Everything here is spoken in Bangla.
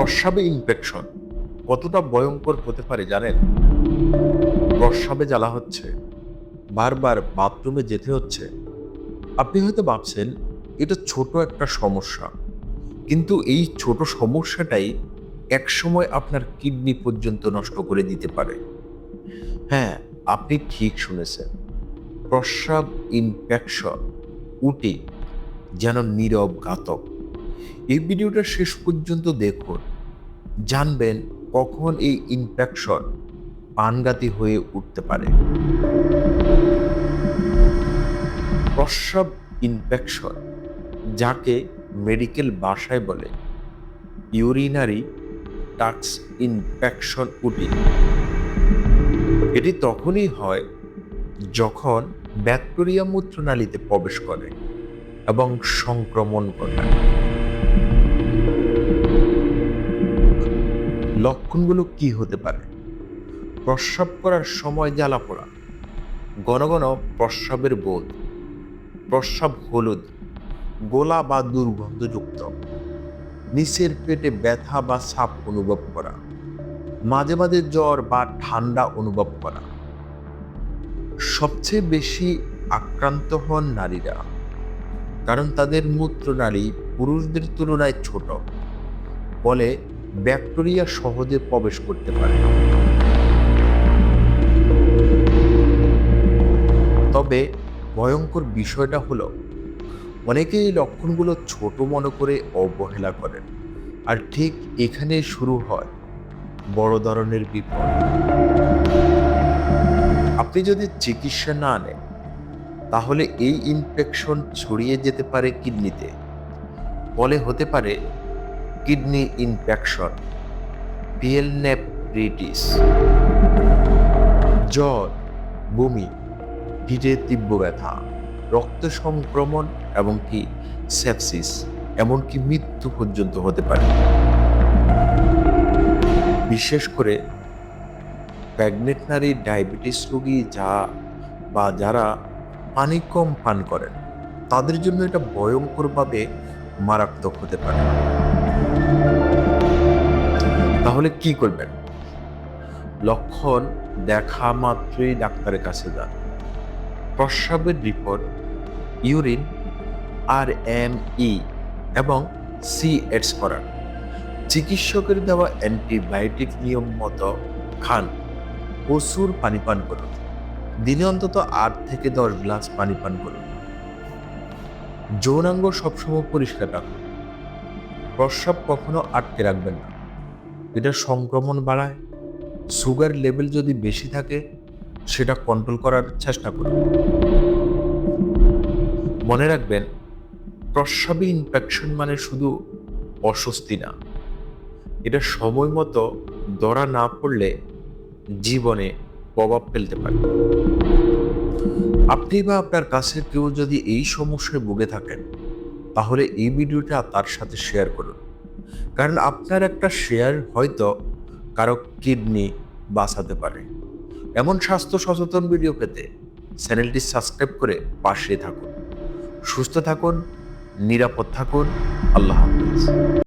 প্রস্রাবে ইনফেকশন কতটা ভয়ঙ্কর হতে পারে জানেন? প্রস্রাবে জ্বালা হচ্ছে। বারবার বাথরুমে যেতে হচ্ছে। আপনি হয়তো ভাবছেন, এটা ছোট একটা সমস্যা। কিন্তু এই ছোট সমস্যাটাই একসময় আপনার কিডনি পর্যন্ত নষ্ট করে দিতে পারে। হ্যাঁ আপনি ঠিক শুনেছেন। প্রস্রাব ইনফেকশন উটি যেন নীরব ঘাতক। এই ভিডিওটা শেষ পর্যন্ত দেখুন। জানবেন কখন এই ইনফেকশন পানগাতি হয়ে উঠতে পারে। প্রস্রাব ইনফেকশন যাকে মেডিকেল ভাষায় বলে ইউরিনারি টাক্স ইনফেকশন উটি। এটি তখনই হয় যখন ব্যাকটেরিয়া মূত্রনালীতে প্রবেশ করে এবং সংক্রমণ ঘটায়। লক্ষণগুলো কি হতে পারে? প্রস্রাব করার সময় জ্বালা পোড়া। ঘন ঘন প্রস্রাবের বোধ। প্রস্রাব হলুদ, গোলা বা দুর্গন্ধযুক্ত। নিচের পেটে ব্যথা বা সাপ অনুভব করা। মাঝে মাঝে জ্বর বা ঠান্ডা অনুভব করা। সবচেয়ে বেশি আক্রান্ত হন নারীরা, কারণ তাদের মূত্রনালী পুরুষদের তুলনায় ছোট। ফলে ব্যাকটেরিয়া সহজে প্রবেশ করতে পারে। তবে ভয়ঙ্কর বিষয়টা হলো অনেকে এই লক্ষণগুলো ছোট মনে করে অবহেলা করেন। আর ঠিক এখানে শুরু হয় বড় ধরনের বিপদ। আপনি যদি চিকিৎসা না নেন, তাহলে এই ইনফেকশন ছড়িয়ে যেতে পারে কিডনিতে। ফলে হতে পারে কিডনি ইনফেকশন পিএলনেফ্রিটিস জ্বর, বমি পিঠে তীব্র ব্যথা, রক্ত সংক্রমণ এবং কি সেপসিস, এমনকি মৃত্যু পর্যন্ত হতে পারে। বিশেষ করে প্রেগনেন্ট নারী ডায়াবেটিস রোগী যা বা যারা পানি কম পান করেন, তাদের জন্য এটা ভয়ঙ্করভাবে মারাত্মক হতে পারে। তাহলে কি করবেন? লক্ষণ দেখা মাত্রই ডাক্তারের কাছে যান। প্রস্রাবের report, urine, R M E এবং সি এডস করান। চিকিৎসকের দেওয়া অ্যান্টিবায়োটিক নিয়ম মতো খান। প্রচুর পানি পান করুন। দিনে অন্তত আট থেকে দশ গ্লাস পানি পান করুন। যৌনাঙ্গ সবসময় পরিষ্কার রাখুন। প্রস্রাব কখনো আটকে রাখবেন না। এটা সংক্রমণ বাড়ায় সুগার লেভেল যদি বেশি থাকে, সেটা কন্ট্রোল করার চেষ্টা করুন। মনে রাখবেন, প্রস্রাবে ইনফেকশন মানে শুধু অস্বস্তি না। এটা সময় মতো ধরা না পড়লে জীবনে প্রভাব ফেলতে পারে। আপনি বা আপনার কাছের কেউ যদি এই সমস্যায় ভুগে থাকেন তাহলে এই ভিডিওটা তার সাথে শেয়ার করুন। কারণ আপনার একটা শেয়ার হয়তো কারও কিডনি বাঁচাতে পারে। এমন স্বাস্থ্য সচেতন ভিডিও পেতে চ্যানেলটি সাবস্ক্রাইব করে পাশে থাকুন। সুস্থ থাকুন, নিরাপদ থাকুন। আল্লাহ হাফিজ।